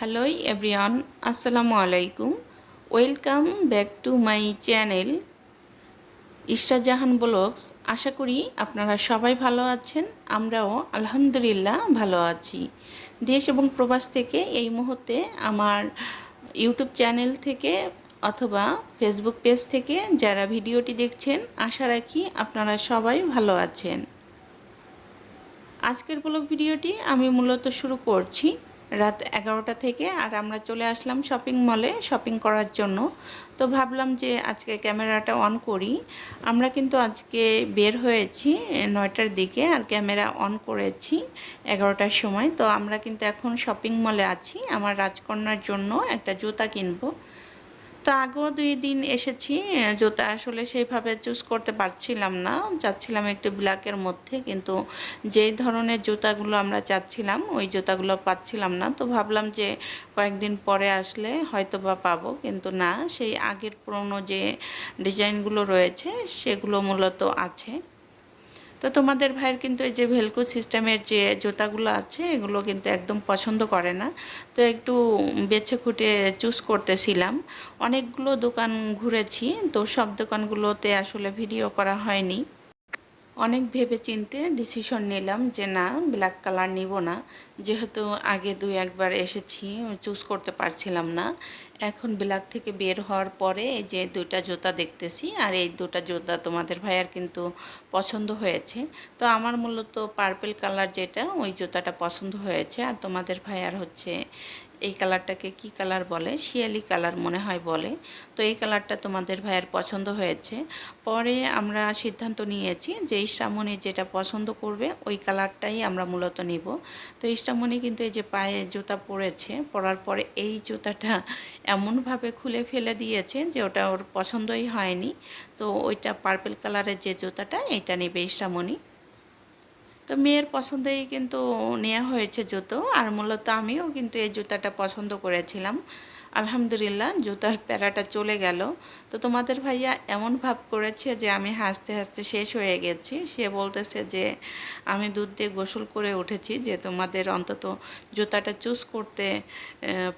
Hello everyone আসসালামু আলাইকুম welcome back to my channel Ishrajahan vlogs আশা করি আপনারা সবাই ভালো আছেন, আমরাও আলহামদুলিল্লাহ ভালো আছি। দেশ এবং প্রবাস থেকে এই মুহূর্তে আমার ইউটিউব চ্যানেল থেকে অথবা ফেসবুক পেজ থেকে যারা ভিডিওটি দেখছেন, আশা রাখি আপনারা সবাই ভালো আছেন। আজকের ব্লগ ভিডিওটি আমি মূলত শুরু করছি। রাত এগারোটা থেকে আর আমরা চলে আসলাম শপিং মলে শপিং করার জন্য। তো ভাবলাম যে আজকে ক্যামেরাটা অন করি। আমরা কিন্তু আজকে বের হয়েছি নয়টার দিকে আর ক্যামেরা অন করেছি এগারোটার সময়। তো আমরা কিন্তু এখন শপিং মলে আছি। আমার রাজকন্যার জন্য একটা জুতা কিনবো। তো আগেও দুই দিন এসেছি, জুতা আসলে সেইভাবে চুজ করতে পারছিলাম না। চাচ্ছিলাম একটু ব্ল্যাকের মধ্যে, কিন্তু যেই ধরনের জুতাগুলো আমরা চাচ্ছিলাম, ওই জুতাগুলো পাচ্ছিলাম না। তো ভাবলাম যে কয়েকদিন পরে আসলে হয়তো বা পাবো, কিন্তু না, সেই আগের পুরনো যে ডিজাইনগুলো রয়েছে, সেগুলো মূলত আছে। তো তোমাদের ভাইয়ের কিন্তু এই যে ভেলকো সিস্টেমের যে জুতাগুলো আছে, এগুলো কিন্তু একদম পছন্দ করে না। তো একটু বেছে খুঁটে চুজ করতেছিলাম। অনেকগুলো দোকান ঘুরেছি, তো সব দোকানগুলোতে আসলে ভিডিও করা হয়নি। অনেক ভেবে চিনতে ডিসিশন নিলাম যে না ব্ল্যাক কালার নিব না। যেহেতু আগে দুই একবার এসেছি চুজ করতে পারছিলাম না। এখন ব্ল্যাক থেকে বের হওয়ার পরে এই যে দুইটা জুতা দেখতেছি, আর এই দুটা জুতা তোমাদের ভাইয়ার কিন্তু পছন্দ হয়েছে। তো আমার মূলত পার্পেল কালার যেটা, ওই জুতাটা পছন্দ হয়েছে। আর তোমাদের ভাইয়ার হচ্ছে এই কালারটাকে কি কালার বলে? শিয়ালি কালার মনে হয় বলে। তো এই কালারটা তোমাদের ভাইয়ের পছন্দ হয়েছে। পরে আমরা সিদ্ধান্ত নিয়েছি যে ইস্টামণি যেটা পছন্দ করবে, ওই কালারটাই আমরা মূলত নিব। তো ইস্টামণি কিন্তু এই যে পায়ে জুতা পরেছে পরার পরে এই জুতাটা এমনভাবে খুলে ফেলে দিয়েছে যে ওটা ওর পছন্দই হয়নি। তো ওইটা পার্পেল কালারের যে জুতাটা, এটা নেবে ইষ্টামণি তো মেয়ের পছন্দই কিন্তু নেওয়া হয়েছে জুতো, আর মূলত আমিও কিন্তু এই জুতাটা পছন্দ করেছিলাম। আলহামদুলিল্লাহ, জুতার প্যারাটা চলে গেল। তো তোমাদের ভাইয়া এমন ভাব করেছে যে আমি হাসতে হাসতে শেষ হয়ে গেছি। সে বলতেছে যে, আমি দুধ দিয়ে গোসল করে উঠেছি যে তোমাদের অন্তত জুতাটা চুজ করতে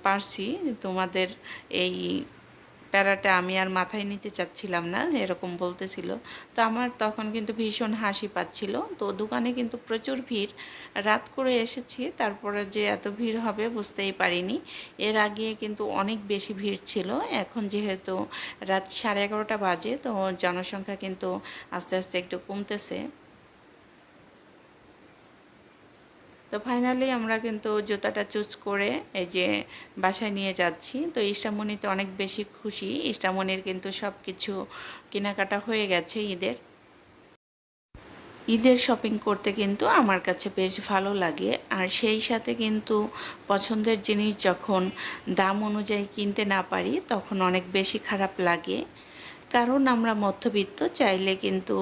পারছি। তোমাদের এই প্যারাটা আমি আর মাথায় নিতে চাচ্ছিলাম না, এরকম বলতেছিল। তো আমার তখন কিন্তু ভীষণ হাসি পাচ্ছিল। তো দোকানে কিন্তু প্রচুর ভিড়। রাত করে এসেছি, তারপরে যে এত ভিড় হবে বুঝতেই পারিনি। এর আগে কিন্তু অনেক বেশি ভিড় ছিল। এখন যেহেতু রাত সাড়ে এগারোটা বাজে, তো জনসংখ্যা কিন্তু আস্তে আস্তে একটু কমতেছে। তো ফাইনালি আমরা কিন্তু জুতাটা চুজ করে এই যে বাসায় নিয়ে যাচ্ছি। তো ইষ্টামণিতে অনেক বেশি খুশি। ইষ্টামণির কিন্তু সব কিছু কেনাকাটা হয়ে গেছে ঈদের। ঈদের শপিং করতে কিন্তু আমার কাছে বেশ ভালো লাগে। আর সেই সাথে কিন্তু পছন্দের জিনিস যখন দাম অনুযায়ী কিনতে না পারি, তখন অনেক বেশি খারাপ লাগে। কারণ আমরা মধ্যবিত্ত, চাইলে কিন্তু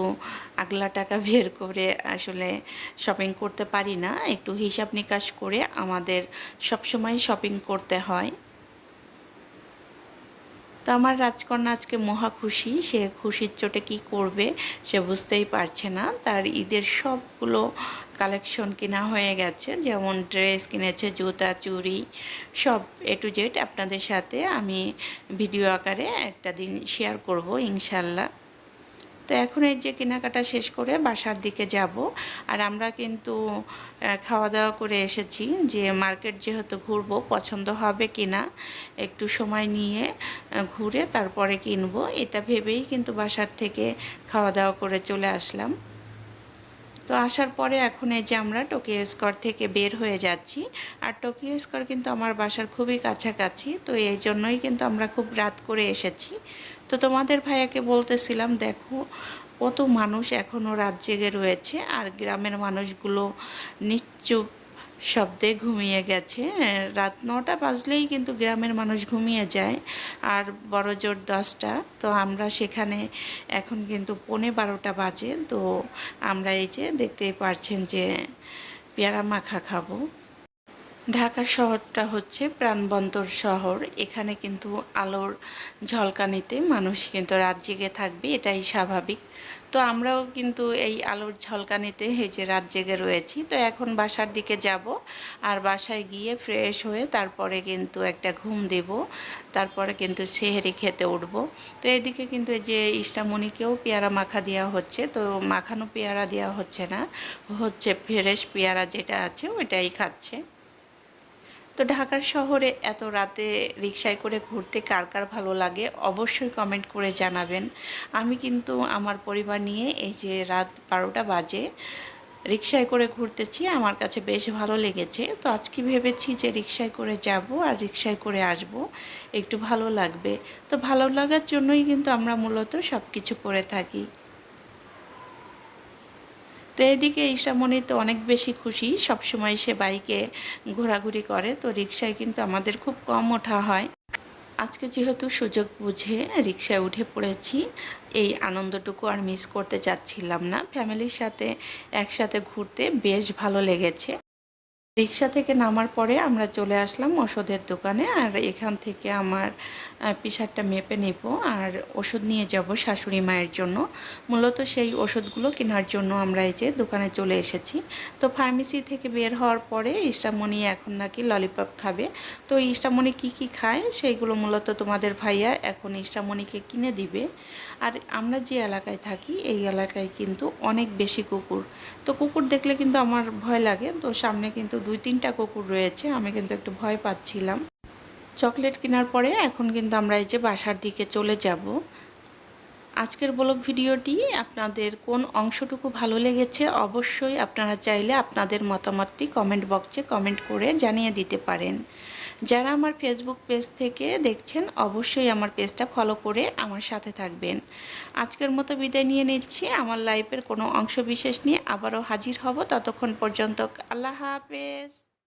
আগলা টাকা বের করে আসলে শপিং করতে পারি না। একটু হিসাব নিকাশ করে আমাদের সবসময় শপিং করতে হয়। তো আমার রাজকন্যা আজকে মহা খুশি। সে খুশির চোটে কি করবে সে বুঝতেই পারছে না। তার ঈদের সবগুলো কালেকশন কেনা হয়ে গেছে। যেমন ড্রেস কিনেছে, জুতা, চুড়ি, সব এ টু জেড আপনাদের সাথে আমি ভিডিও আকারে একটা দিন শেয়ার করব ইনশাল্লাহ। তো এখন এই যে কেনাকাটা শেষ করে বাসার দিকে যাব, আর আমরা কিন্তু খাওয়া দাওয়া করে এসেছি যে মার্কেট যেহেতু ঘুরবো, পছন্দ হবে কি না একটু সময় নিয়ে ঘুরে তারপরে কিনবো, এটা ভেবেই কিন্তু বাসার থেকে খাওয়া দাওয়া করে চলে আসলাম। তো আসার পরে এখন এই যে আমরা টোকিও স্কোয়ার থেকে বের হয়ে যাচ্ছি। আর টোকিও স্কোয়ার কিন্তু আমার বাসার খুবই কাছাকাছি, তো এই জন্যই কিন্তু আমরা খুব রাত করে এসেছি। তো তোমাদের ভাইয়াকে বলতেছিলাম, দেখো, কত মানুষ এখনও রাত জেগে রয়েছে, আর গ্রামের মানুষগুলো নিশ্চুপ শব্দে ঘুমিয়ে গেছে। রাত নটা বাজলেই কিন্তু গ্রামের মানুষ ঘুমিয়ে যায়। আর বড় জোর দশটা। তো আমরা সেখানে এখন কিন্তু পনে বারোটা বাজে। তো আমরা এই যে দেখতে পারছেন যে পেয়ারা মাখা খাব। ঢাকা শহরটা হচ্ছে প্রাণবন্তর শহর। এখানে কিন্তু আলোর ঝলকানিতে মানুষ কিন্তু রাত জেগে থাকবে, এটাই স্বাভাবিক। তো আমরাও কিন্তু এই আলোর ঝলকানিতে এই যে রাত জেগে রয়েছি, তো এখন বাসার দিকে যাব আর বাসায় গিয়ে ফ্রেশ হয়ে তারপরে কিন্তু একটা ঘুম দেব, তারপরে কিন্তু সেহেরি খেতে উঠবো। তো এদিকে কিন্তু এই যে ইষ্টামণিকেও পেয়ারা মাখা দেওয়া হচ্ছে, তো মাখানো পেয়ারা দেওয়া হচ্ছে না, হচ্ছে ফ্রেশ পেয়ারা যেটা আছে ওইটাই খাচ্ছে। তো ঢাকার শহরে এত রাতে রিক্সায় করে ঘুরতে কার কার ভালো লাগে অবশ্যই কমেন্ট করে জানাবেন। আমি কিন্তু আমার পরিবার নিয়ে এই যে রাত বারোটা বাজে রিক্সায় করে ঘুরতেছি, আমার কাছে বেশ ভালো লেগেছে। তো আজকে ভেবেছি যে রিক্সায় করে যাব আর রিক্সায় করে আসব, একটু ভালো লাগবে। তো ভালো লাগার জন্যই কিন্তু আমরা মূলত সব কিছু করে থাকি। তো এদিকে ঈশামণি তো অনেক বেশি খুশি। সবসময় সে বাইকে ঘোরাঘুরি করে, তো রিক্সায় কিন্তু আমাদের খুব কম ওঠা হয়। আজকে যেহেতু সুযোগ বুঝে রিক্সায় উঠে পড়েছি, এই আনন্দটুকু আর মিস করতে চাচ্ছিলাম না। ফ্যামিলির সাথে একসাথে ঘুরতে বেশ ভালো লেগেছে। রিক্সা থেকে নামার পরে আমরা চলে আসলাম ওষুধের দোকানে আর এখান থেকে আমার প্রেশারটা মেপে নেব আর ওষুধ নিয়ে যাব শাশুড়ি মায়ের জন্য। মূলত সেই ওষুধগুলো কেনার জন্য আমরা এই যে দোকানে চলে এসেছি। তো ফার্মেসি থেকে বের হওয়ার পরে ইষ্টামণি এখন নাকি ললিপপ খাবে। তো ইষ্টামণি কি কি খায় সেইগুলো মূলত তোমাদের ভাইয়া এখন ইষ্টামণিকে কিনে দিবে। আর আমরা যে এলাকায় থাকি, এই এলাকায় কিন্তু অনেক বেশি কুকুর। তো কুকুর দেখলে কিন্তু আমার ভয় লাগে। তো সামনে কিন্তু দুই তিনটা কুকুর রয়েছে, আমি কিন্তু একটু ভয় পাচ্ছিলাম। চকলেট কেনার পরে এখন কিন্তু আমরা এই যে বাসার দিকে চলে যাব। আজকের ব্লগ ভিডিওটি আপনাদের কোন অংশটুকু ভালো লেগেছে অবশ্যই আপনারা চাইলে আপনাদের মতামতটি কমেন্ট বক্সে কমেন্ট করে জানিয়ে দিতে পারেন। যারা আমার ফেসবুক পেজ থেকে দেখছেন, অবশ্যই আমার পেজটা ফলো করে আমার সাথে থাকবেন। আজকের মতো বিদায় নিয়ে নিচ্ছি। আমার লাইফের কোনো অংশ বিশেষ নিয়ে আবারও হাজির হব ততক্ষণ পর্যন্ত। আল্লাহ হাফেজ।